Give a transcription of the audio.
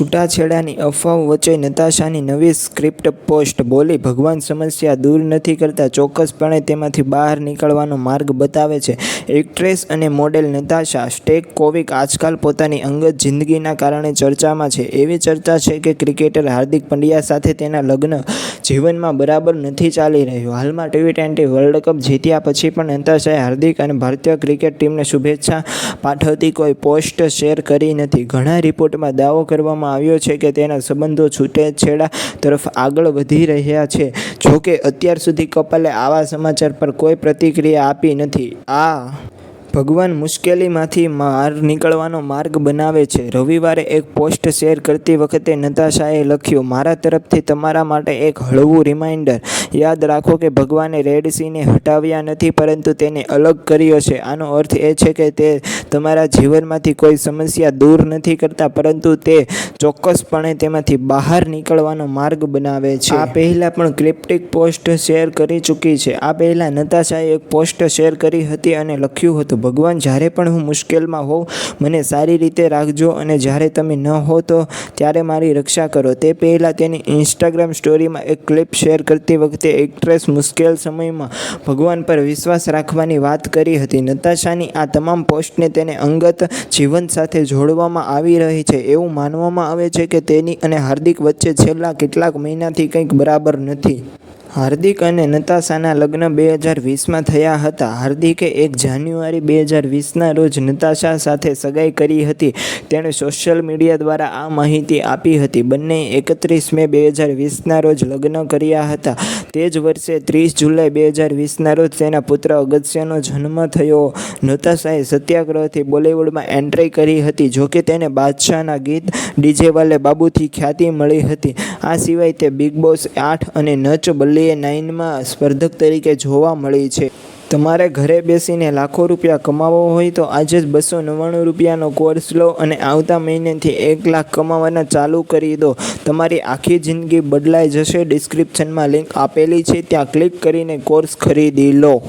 છૂટાછેડાની અફવાઓ વચ્ચે નતાશાની નવી સ્ક્રિપ્ટ પોસ્ટ બોલી ભગવાન સમસ્યા દૂર નથી કરતા, ચોક્કસપણે તેમાંથી બહાર નીકળવાનો માર્ગ બતાવે છે. એક્ટ્રેસ અને મોડેલ નતાશા, સ્ટેક કોવિક આજકાલ પોતાની અંગત જિંદગીના કારણે ચર્ચામાં છે. એવી ચર્ચા છે કે ક્રિકેટર હાર્દિક પંડ્યા સાથે તેના લગ્ન જીવનમાં બરાબર નથી ચાલી રહ્યું. હાલમાં ટીવી ટ્વેન્ટી વર્લ્ડ કપ જીત્યા પછી પણ નતાશાએ હાર્દિક અને ભારતીય ક્રિકેટ ટીમને શુભેચ્છા પાઠવતી કોઈ પોસ્ટ શેર કરી નથી. ઘણા રિપોર્ટમાં દાવો કરવામાં આવ્યો છે કે તેના સંબંધો છૂટેછેડા તરફ આગળ વધી રહ્યા છે. જોકે અત્યાર સુધી કપલે આવા સમાચાર પર કોઈ પ્રતિક્રિયા આપી નથી. આ ભગવાન મુશ્કેલીમાંથી બહાર નીકળવાનો માર્ગ બનાવે છે. રવિવારે એક પોસ્ટ શેર કરતી વખતે નતાશાએ લખ્યું, મારા તરફથી તમારા માટે એક હળવું રિમાઇન્ડર યાદ રાખો કે ભગવાને રેડ સીને હટાવ્યા નથી, પરંતુ તેને અલગ કર્યો છે. આનો અર્થ એ છે કે તે તમારા જીવનમાંથી કોઈ સમસ્યા દૂર નથી કરતા, પરંતુ તે ચોક્કસપણે તેમાંથી બહાર નીકળવાનો માર્ગ બનાવે છે. આ પહેલાં પણ ક્રિપ્ટિક પોસ્ટ શેર કરી ચૂકી છે. આ પહેલાં નતાશાએ એક પોસ્ટ શેર કરી હતી અને લખ્યું હતું ભગવાન, જ્યારે પણ હું મુશ્કેલમાં હોઉં, મને સારી રીતે રાખજો અને જ્યારે તમે ન હો તો ત્યારે મારી રક્ષા કરો. તે પહેલાં તેની ઇન્સ્ટાગ્રામ સ્ટોરીમાં એક ક્લિપ શેર કરતી વખતે એક્ટ્રેસ મુશ્કેલ સમયમાં ભગવાન પર વિશ્વાસ રાખવાની વાત કરી હતી. નતાશાની આ તમામ પોસ્ટને તેને અંગત જીવન સાથે જોડવામાં આવી રહી છે. એવું માનવામાં આવે છે કે તેની અને હાર્દિક વચ્ચે છેલ્લા કેટલાક મહિનાથી કંઈક બરાબર નથી. હાર્દિક અને નતાશાના લગ્ન બે હજાર વીસમાં થયા હતા. હાર્દિકે એક જાન્યુઆરી બે હજાર વીસના રોજ નતાશા સાથે સગાઈ કરી હતી. તેણે સોશિયલ મીડિયા દ્વારા આ માહિતી આપી હતી. બંને એકત્રીસ મે બે હજાર વીસના રોજ લગ્ન કર્યા હતા. તે જ વર્ષે ત્રીસ જુલાઈ બે હજાર વીસના રોજ તેના પુત્ર અગત્યનો જન્મ થયો. નતાશાએ સત્યાગ્રહથી બોલિવૂડમાં એન્ટ્રી કરી હતી જોકે તેને બાદશાહના ગીત ડીજે વાલે બાબુથી ખ્યાતિ મળી હતી. આ સિવાય તે બિગ બોસ આઠ અને નચ બલ્લીએ નાઇનમાં સ્પર્ધક તરીકે જોવા મળી છે. તમારે ઘરે બેસીને લાખો રૂપિયા કમાવવો હોય તો આજે જ બસો નવ્વાણું રૂપિયાનો કોર્સ લો અને આવતા મહિનેથી એક લાખ કમાવાના ચાલુ કરી દો. તમારી આખી જિંદગી બદલાઈ જશે. ડિસ્ક્રિપ્શનમાં લિંક આપેલી છે. ત્યાં ક્લિક કરીને કોર્સ ખરીદી લો.